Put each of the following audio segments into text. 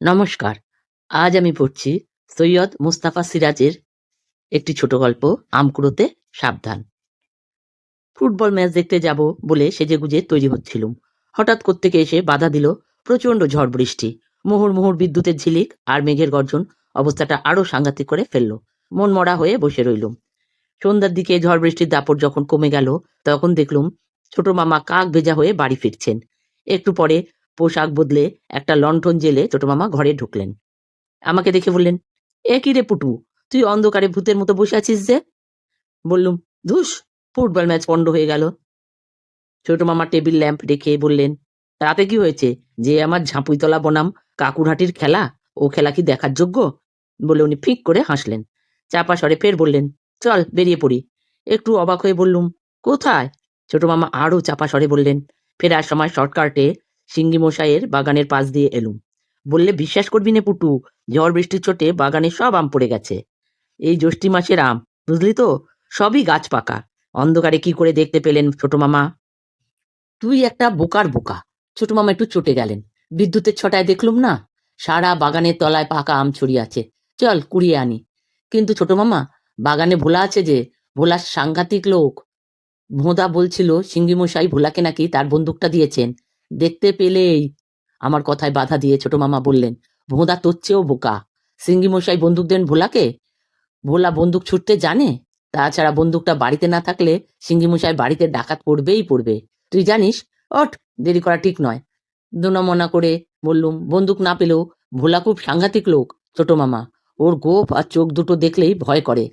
নমস্কার। আজ আমি পড়ছি সৈয়দ মুস্তাফা সিরাজের একটি ছোট গল্প, আমকুড়োতে সাবধান। ফুটবল ম্যাচ দেখতে যাব বলে সেজেগুজে তৈরি হচ্ছিলুম। হঠাৎ কোত্থেকে এসে বাধা দিল প্রচণ্ড ঝড় বৃষ্টি। মুহুর মুহুর বিদ্যুতের ঝিলিক আর মেঘের গর্জন অবস্থাটা আরও সাংঘাতিক করে ফেলল। মন মরা হয়ে বসে রইলুম। সন্ধ্যার দিকে ঝড় বৃষ্টির দাপট যখন কমে গেল, তখন দেখলুম ছোট মামা কাক ভেজা হয়ে বাড়ি ফিরছেন। একটু পরে পোশাক বদলে একটা লণ্ঠন জেলে ছোট মামা ঘরে ঢুকলেন। আমাকে দেখে বললেন, এ কি রে পুটু, তুই অন্ধকারে ভূতের মতো বসে আছিস যে? বললুম, ধুস, ফুটবল ম্যাচ পণ্ড হয়ে গেল। ছোট মামা টেবিল ল্যাম্প রেখে বললেন, তাতে কি হয়েছে? যে আমার ঝাঁপুইতলা বনাম কাকুরহাটির খেলা, ও খেলা কি দেখার যোগ্য? বলে উনি ফিক করে হাসলেন। চাপা স্বরে ফের বললেন, চল, বেরিয়ে পড়ি। একটু অবাক হয়ে বললুম, কোথায়? ছোট মামা আরও চাপা স্বরে বললেন, ফেরার সময় শর্টকাটে সিঙ্গি মশাইয়ের বাগানের পাশ দিয়ে এলুম। বললে, বিশ্বাস করবি না পুটু, ঝড় বৃষ্টির চোটে বাগানে সব আম পড়ে গেছে। এই জ্যৈষ্ঠী মাসের আম, বুঝলি তো? সবই গাছ পাকা। অন্ধকারে কি করে দেখতে পেলেন ছোট মামা? তুই একটা বোকার বোকা, ছোট মামা একটু চটে গেলেন। বিদ্যুতের ছটায় দেখলুম না? সারা বাগানের তলায় পাকা আম ছড়িয়ে আছে। চল, কুড়িয়ে আনি। কিন্তু ছোট মামা, বাগানে ভোলা আছে যে ভোলা সাংঘাতিক লোক। ভোঁদা বলছিল, সিঙ্গিমশাই ভোলাকে নাকি তার বন্দুকটা দিয়েছেন। দেখতে পেলেই আমার কথায় বাধা দিয়ে ছোট মামা বললেন, ভোঁদা তোর চেয়েও বোকা। সিঙ্গি মশাই বন্দুক দেন ভোলাকে? ভোলা বন্দুক ছুটতে জানে? তাছাড়া বন্দুকটা বাড়িতে না থাকলে সিঙ্গি মশাই বাড়িতে ডাকাত পড়বেই পড়বে। তুই জানিস? অট দেরি করা ঠিক নয়। দুনমনা করে বললুম, বন্দুক না পেলেও ভোলা খুব সাংঘাতিক লোক, ছোট মামা। ওর গোপ আর চোখ দুটো দেখলেই ভয় করে।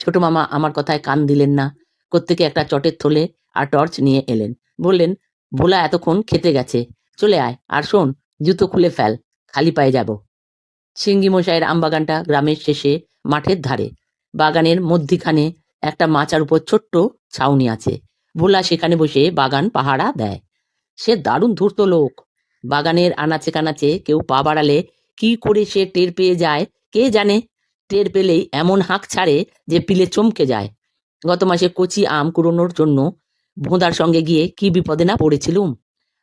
ছোট মামা আমার কথায় কান দিলেন না। কোত্থেকে একটা চটের থলে আর টর্চ নিয়ে এলেন। বললেন ভোলা এতক্ষণ খেতে গেছে। চলে আয়, আর শোন, জুতো খুলে ফেল, খালি পায়ে যাব। সিঙ্গি মশাইয়ের আমবাগানটা গ্রামের শেষে মাঠের ধারে। বাগানের মধ্যিখানে একটা মাচার উপর ছোট্ট ছাউনি আছে। ভোলা সেখানে বসে বাগান পাহারা দেয়। সে দারুণ ধূর্ত লোক। বাগানের আনাচে কানাচে কেউ পা বাড়ালে কি করে সে টের পেয়ে যায়, কে জানে? টের পেলেই এমন হাঁক ছাড়ে যে পিলে চমকে যায়। গত মাসে কচি আম কুড়োনোর জন্য ভোঁদার সঙ্গে গিয়ে কি বিপদে না পড়েছিলুম?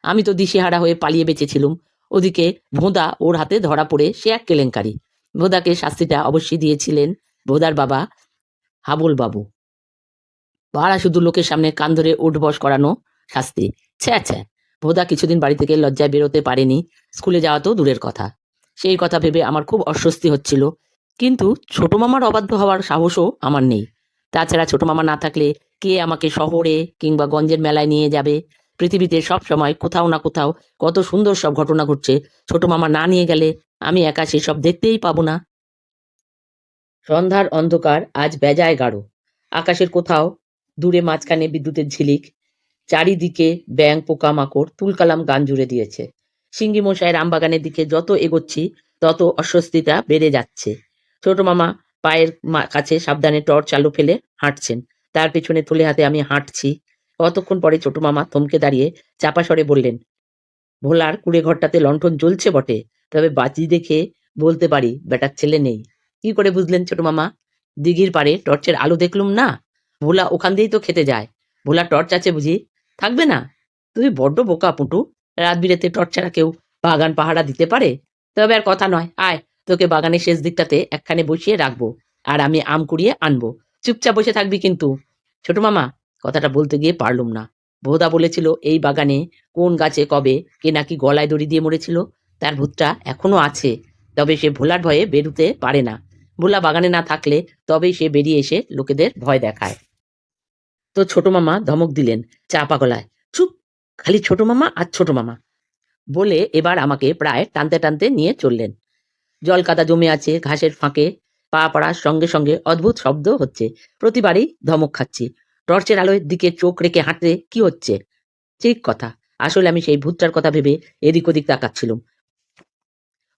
আমি তো দিশেহারা হয়ে পালিয়ে বেঁচেছিলুম। ওদিকে ভোঁদা ওর হাতে ধরা পড়ে সে এক কেলেঙ্কারি। ভোঁদাকে শাস্তিটা অবশ্যই দিয়েছিলেন ভোদার বাবা হাবুল বাবু পাড়া শুধু লোকের সামনে কান ধরে উঠবস করানো শাস্তি। ছ্যা ছ্যা। ভোদা কিছুদিন বাড়ি থেকে লজ্জায় বেরোতে পারেনি। স্কুলে যাওয়া তো দূরের কথা। সেই কথা ভেবে আমার খুব অস্বস্তি হচ্ছিল। কিন্তু ছোট মামার অবাধ্য হওয়ার সাহসও আমার নেই। তাছাড়া ছোট মামা না থাকলে কে আমাকে শহরে কিংবা গঞ্জের মেলায় নিয়ে যাবে? পৃথিবীতে সব সময় কোথাও না কোথাও কত সুন্দর সব ঘটনা ঘটছে। ছোট মামা না নিয়ে গেলে আমি একা সেসব দেখতেই পাবো না। সন্ধ্যার অন্ধকার আজ বেজায় গাঢ়। আকাশের কোথাও দূরে মাঝখানে বিদ্যুতের ঝিলিক। চারিদিকে ব্যাং পোকামাকড় তুলকালাম গান জুড়ে দিয়েছে। সিঙ্গি মশাইয়ের আমবাগানের দিকে যত এগোচ্ছি, তত অস্বস্তিটা বেড়ে যাচ্ছে। ছোট মামা পায়ের কাছে সাবধানে টর্চ চালু ফেলে হাঁটছেন। তার পেছনে তুলে হাতে আমি হাঁটছি। কতক্ষণ পরে ছোট মামা থমকে দাঁড়িয়ে চাপা স্বরে বললেন, ভোলার কুড়ে ঘরটাতে লণ্ঠন জ্বলছে বটে, তবে বাজি দেখে বলতে পারি বেটার ছেলে নেই। কি করে বুঝলেন ছোট মামা? দিঘির পাড়ে টর্চের আলো দেখলুম না? ভোলা ওখান দিয়েই তো খেতে যায়। ভোলা টর্চ আছে বুঝি? থাকবে না? তুই বড্ড বোকা পুটু, রাত বিরেতে টর্চ ছাড়া কেউ বাগান পাহারা দিতে পারে? তবে আর কথা নয়, আয়, তোকে বাগানের শেষ দিকটাতে একখানে বসিয়ে রাখব, আর আমি আম কুড়িয়ে আনব। চুপচাপ বসে থাকবি কিন্তু। ছোট মামা, কথাটা বলতে গিয়ে পারলুম না। ভোদা বলেছিল, এই বাগানে কোন গাছে কবে কে নাকি গলায় দড়ি দিয়ে মরেছিল? তার ভূতটা এখনও আছে। তবে সে ভোলার ভয়ে বেরুতে পারে না। ভোলা বাগানে না থাকলে তবেই সে বেরিয়ে এসে লোকেদের ভয় দেখায়। তো ছোট মামা ধমক দিলেন চাপা গলায় চুপ! খালি ছোট মামা আর ছোট মামা। বলে এবার আমাকে প্রায় টানতে টানতে নিয়ে চললেন। জল কাদা জমে আছে ঘাসের ফাঁকে পা পড়ার সঙ্গে সঙ্গে অদ্ভুত শব্দ হচ্ছে। প্রতিবারই ধমক খাচ্ছি। টর্চের আলোর দিকে চোখ রেখে হাঁটতে কি হচ্ছে? ঠিক কথা। আসলে আমি সেই ভূতটার কথা ভেবে এদিক ওদিক তাকাচ্ছিলুম।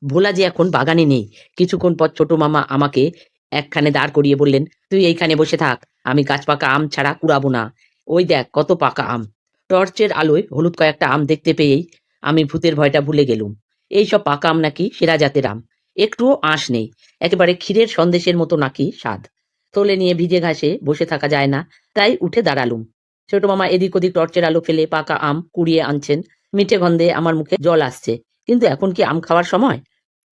ভোলা যে এখন বাগানে নেই। কিছুক্ষণ পর ছোট মামা আমাকে একখানে দাঁড় করিয়ে বললেন, তুই এইখানে বসে থাক। আমি গাছ পাকা আম ছাড়া কুড়াবো না। ওই দেখ কত পাকা আম। টর্চের আলোয় হলুদ কয়েকটা আম দেখতে পেয়েই আমি ভূতের ভয়টা ভুলে গেলুম। এইসব পাকা আম নাকি সেরা জাতের আম। একটুও আঁশ নেই। একেবারে ক্ষীরের সন্দেশের মতো নাকি স্বাদ। তোলে নিয়ে ভিজে ঘাসে বসে থাকা যায় না, তাই উঠে দাঁড়ালুম। ছোট মামা এদিক ওদিক টর্চের আলো ফেলে পাকা আম কুড়িয়ে আনছেন। মিঠে গন্ধে আমার মুখে জল আসছে। কিন্তু এখন কি আম খাওয়ার সময়?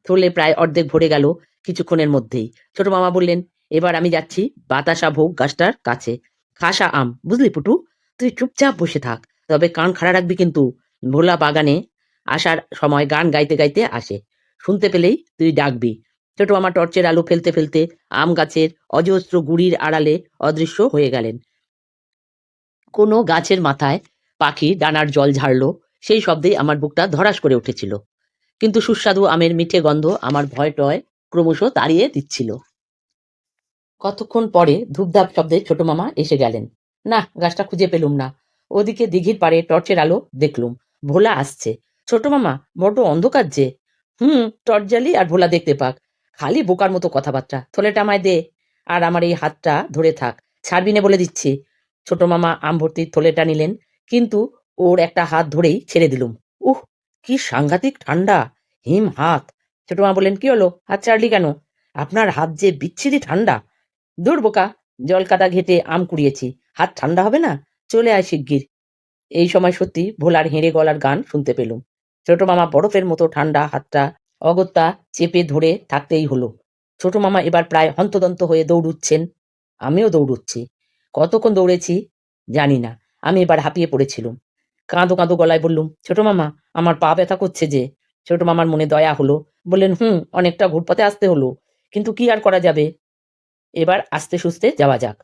থলে প্রায় অর্ধেক ভরে গেল কিছুক্ষণের মধ্যেই। ছোট মামা বললেন, এবার আমি যাচ্ছি বাতাসা ভোগ গাছটার কাছে। খাসা আম, বুঝলি পুটু? তুই চুপচাপ বসে থাক, তবে কান খাড়া রাখবি কিন্তু। ভোলা বাগানে আসার সময় গান গাইতে গাইতে আসে। শুনতে পেলেই তুই ডাকবি। ছোট মামা টর্চের আলো ফেলতে ফেলতে আম গাছের অজস্র গুড়ির আড়ালে অদৃশ্য হয়ে গেলেন। কোনো গাছের মাথায় পাখি ডানার জল ঝাড়লো, সেই শব্দেই আমার বুকটা ধরাস করে উঠেছিল। কিন্তু সুস্বাদু আমের মিঠে গন্ধ আমার ভয় টয় ক্রমশ তাড়িয়ে দিচ্ছিল। কতক্ষণ পরে ধূপধাপ শব্দে ছোট মামা এসে গেলেন। না, গাছটা খুঁজে পেলুম না। ওদিকে দিঘির পাড়ে টর্চের আলো দেখলুম। ভোলা আসছে। ছোট মামা, বড্ড অন্ধকার যে। হুম, টর্চ জ্বালি আর ভোলা দেখতে পাক। খালি বোকার মতো কথাবার্তা। থলেটা আমায় দে, আর আমার এই হাতটা ধরে থাক। ছাড়বি না বলে দিচ্ছি। ছোট মামা আম ভর্তির থলেটা নিলেন, কিন্তু ওর একটা হাত ধরেই ছেড়ে দিলুম। উহ, কি সাংঘাতিক ঠান্ডা, হিম হাত। ছোট মা বললেন, কি হলো? হাত ছাড়লি কেন? আপনার হাত যে বিচ্ছিরি ঠান্ডা। দূর বোকা, জল কাটা ঘেটে আম কুড়িয়েছি। হাত ঠান্ডা হবে না? চলে আয় শিগগির। এই সময় সত্যি ভোলার হেঁড়ে গলার গান শুনতে পেলুম। ছোট মামা বরফের মতো ঠান্ডা হাতটা অগত্যা চেপে ধরে থাকতেই হলো। ছোট মামা এবার প্রায় হন্তদন্ত হয়ে দৌড়ুচ্ছেন। আমিও দৌড়ুচ্ছি। কতক্ষণ দৌড়েছি জানি না। আমি এবার হাঁপিয়ে পড়েছিলুম। কাঁদো কাঁদো গলায় বললুম, ছোট মামা, আমার পা ব্যথা করছে যে। ছোট মামার মনে দয়া হলো। বললেন, হুম, অনেকটা ঘুরপথে আসতে হলো, কিন্তু কি আর করা যাবে? এবার আস্তে সুস্তে যাওয়া যাক।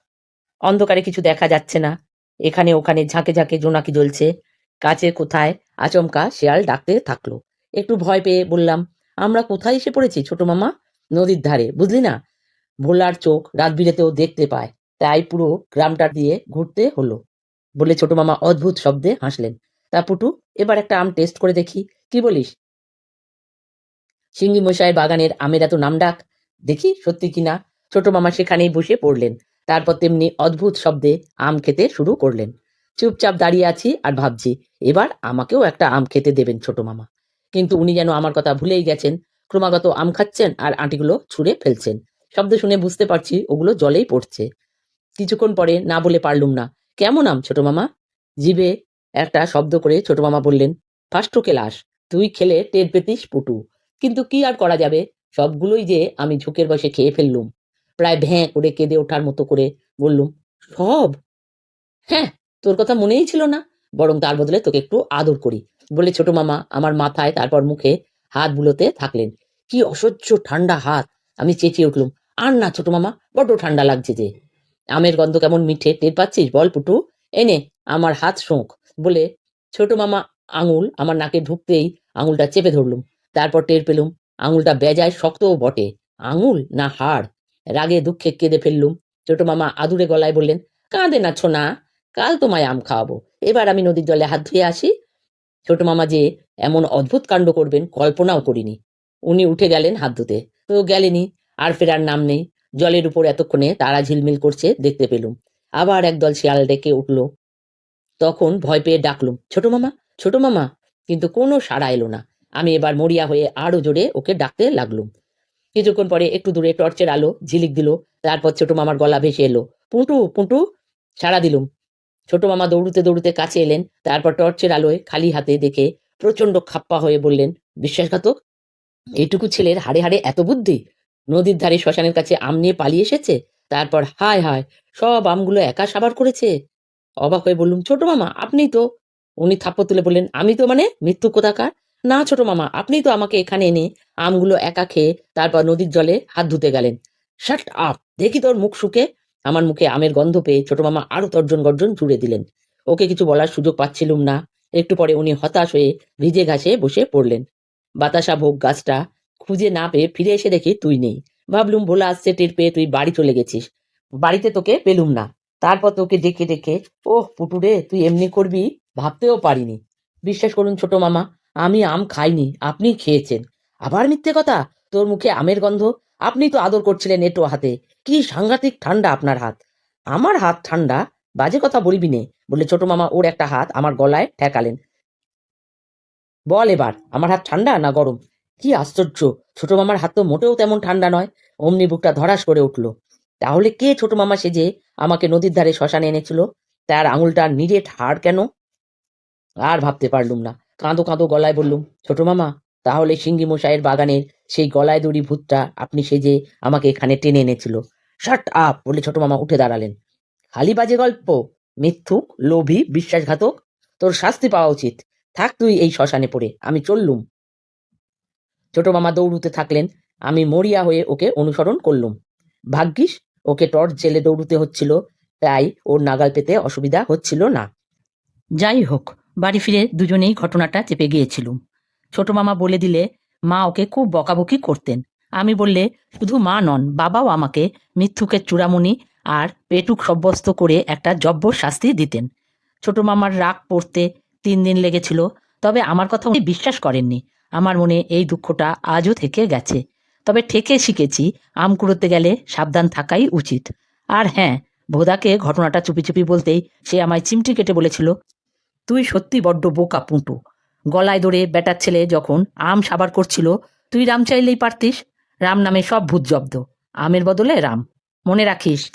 অন্ধকারে কিছু দেখা যাচ্ছে না। এখানে ওখানে ঝাঁকে ঝাঁকে জোনাকি জ্বলছে। কাছে কোথায় আচমকা শেয়াল ডাকতে থাকল। একটু ভয় পেয়ে বললাম, আমরা কোথায় এসে পড়েছি ছোট মামা? নদীর ধারে, বুঝলি না? ভোলার চোখ রাত বিরেতেও দেখতে পায়, তাই পুরো গ্রামটা দিয়ে ঘুরতে হলো। বলে ছোট মামা অদ্ভুত শব্দে হাসলেন, তা পুটু, এবার একটা আম টেস্ট করে দেখি, কি বলিস? সিঙ্গি মশাইয়ের বাগানের আমের এত নাম ডাক, দেখি সত্যি কিনা ছোট মামা সেখানেই বসে পড়লেন, তারপর তেমনি অদ্ভুত শব্দে আম খেতে শুরু করলেন। চুপচাপ দাঁড়িয়ে আছি আর ভাবছি, এবার আমাকেও একটা আম খেতে দেবেন ছোট মামা। কিন্তু উনি যেন আমার কথা ভুলেই গেছেন, ক্রমাগত আম খাচ্ছেন আর আঁটিগুলো ছুঁড়ে ফেলছেন। শব্দ শুনে বুঝতে পারছি ওগুলো জলেই পড়ছে। কিছুক্ষণ পরে না বলে পারলুম না, কেমন আম ছোট মামা? জিবে একটা শব্দ করে ছোট মামা বললেন ফার্স্ট ক্লাস তুই খেলে টের পেতিস পুটু। কিন্তু কি আর করা যাবে? সবগুলোই যে আমি ঝোঁকের বসে খেয়ে ফেললুম। প্রায় ভ্যাঁ করে কেঁদে ওঠার মতো করে বললুম, সব? হ্যাঁ তোর কথা মনেই ছিল না? বরং তার বদলে তোকে একটু আদর করি। বলে ছোট মামা আমার মাথায় তারপর মুখে হাত বুলোতে থাকলেন। কি অসহ্য ঠান্ডা হাত। আমি চেঁচিয়ে উঠলুম, আর না ছোট মামা, বড্ড ঠান্ডা লাগছে যে। আমের গন্ধ কেমন মিঠে, টের পাচ্ছিস? বল পুটু। এনে, আমার হাত শোঁক। বলে ছোট মামা আঙুল আমার নাকে ঢুকতেই আঙুলটা চেপে ধরলুম। তারপর টের পেলুম, আঙুলটা বেজায় শক্তও বটে। আঙুল না হাড়? রাগে দুঃখে কেঁদে ফেললুম। ছোট মামা আদুরে গলায় বললেন, কাঁদে না ছোনা কাল তোমায় আম খাওয়াবো। এবার আমি নদীর জলে হাত ধুয়ে আসি। ছোট মামা যে এমন অদ্ভুত কাণ্ড করবেন, কল্পনাও করিনি। উনি উঠে গেলেন হাত ধুতে। তো গেলেনি, আর ফেরার নাম নেই। জলের উপর এতক্ষণে তারা ঝিলমিল করছে, দেখতে পেলুম। আবার একদল শিয়াল ডেকে উঠল। তখন ভয় পেয়ে ডাকলুম, ছোট মামা ছোট মামা! কিন্তু কোনো সাড়া এলো না। আমি এবার মরিয়া হয়ে আরও জোরে ওকে ডাকতে লাগলুম। কিছুক্ষণ পরে একটু দূরে টর্চের আলো ঝিলিক দিল। তারপর ছোট মামার গলা ভেসে এলো। পুঁটু পুঁটু! সাড়া দিলুম। ছোট মামা দৌড়তে দৌড়ুতে কাছে এলেন, তারপর টর্চের আলোয় খালি হাতে দেখে প্রচণ্ড খাপ্পা হয়ে বললেন, বিশ্বাসঘাতক? এইটুকু ছেলের হাড়ে হাড়ে এত বুদ্ধি? নদীর ধারে শ্মশানের কাছে আম নিয়ে পালিয়ে এসেছে? তারপর হায় হায়, সব আমগুলো একা সাবার করেছে? অবাক হয়ে বললুম, ছোট মামা আপনি তো? উনি থাপ্পড় তুলে বললেন, আমি তো মানে মৃত্যু কোথাকার? না ছোট মামা আপনি তো আমাকে এখানে এনে আমগুলো একা খেয়ে তারপর নদীর জলে হাত ধুতে গেলেন। শাট আপ, দেখি তোর মুখ শুকে। আমার মুখে আমের গন্ধ পেয়ে ছোট মামা আরও তর্জন গর্জন জুড়ে দিলেন। ওকে কিছু বলার সুযোগ পাচ্ছিলুম না। একটু পরে উনি হতাশ হয়ে ভিজে ঘাসে বসে পড়লেন। বাতাসা ভোগ গাছটা খুঁজে না পেয়ে ফিরে এসে দেখি তুই নেই। ভাবলুম, ভোলা আসছে, টের পেয়ে তুই বাড়ি চলে গেছিস। বাড়িতে তোকে পেলুম না। তারপর তোকে ডেকে ডেকে, ওহ, পুটুরে, তুই এমনি করবি? ভাবতেও পারিনি। বিশ্বাস করুন ছোট মামা, আমি আম খাইনি, আপনি খেয়েছেন। আবার মিথ্যে কথা? তোর মুখে আমের গন্ধ? আপনি তো আদর করছিলেন এটো হাতে। কি সাংঘাতিক ঠান্ডা আপনার হাত। আমার হাত ঠান্ডা? বাজে কথা বলবি নে বলে ছোট মামা ওর একটা হাত আমার গলায় ঠেকালেন। বল এবার, আমার হাত ঠান্ডা না গরম? কি আশ্চর্য, ছোট মামার হাত তো মোটেও তেমন ঠান্ডা নয়, অমনি বুকটা ধরাস করে উঠল। তাহলে কে ছোট মামা সেজে আমাকে নদীর ধারে শ্মশানে এনেছিল? তার আঙুলটা নিরেট হাড় কেন? আর ভাবতে পারলুম না, কাঁদো কাঁদো গলায় বললুম, ছোট মামা তাহলে সিঙ্গি মশাইয়ের বাগানের সেই গলায় দড়ি ভূতটা আপনি সেজে আমাকে এখানে টেনে এনেছিল। শাট আপ বলে ছোট মামা উঠে দাঁড়ালেন। খালি বাজে গল্প, মিথ্যুক, লোভী, বিশ্বাসঘাতক, তোর শাস্তি পাওয়া উচিত। থাক তুই এই শ্মশানে পড়ে, আমি চললুম। ছোট মামা দৌড়ুতে থাকলেন, আমি মরিয়া হয়ে ওকে অনুসরণ করলুম। ভাগ্যিস, ওকে টর্চ জেলে দৌড়ুতে হচ্ছিল, তাই ওর নাগাল পেতে অসুবিধা হচ্ছিল না। যাই হোক, বাড়ি ফিরে দুজনেই ঘটনাটা চেপে গিয়েছিলুম। ছোট মামা বলে দিলে মা ওকে খুব বকাবকি করতেন। আমি বললে, শুধু মা নন, বাবাও আমাকে মিথ্যুকের চূড়ামণি আর পেটুক সাব্যস্ত করে একটা জব্বর শাস্তি দিতেন। ছোট মামার রাগ পড়তে তিন দিন লেগেছিল, তবে আমার কথা উনি বিশ্বাস করেননি। আমার মনে এই দুঃখটা আজও থেকে গেছে। তবে ঠেকে শিখেছি, আম কুড়োতে গেলে সাবধান থাকাই উচিত। আর হ্যাঁ ভোদাকে ঘটনাটা চুপি চুপি বলতেই সে আমায় চিমটি কেটে বলেছিল, তুই সত্যি বড্ড বোকা পুঁটু। গলায় ধরে বেটার ছেলে যখন আম সাবার করছিল, তুই রাম চাইলেই পারতিস? রাম নামে সব ভূত জব্দ। আমের বদলে রাম। মনে রাখিস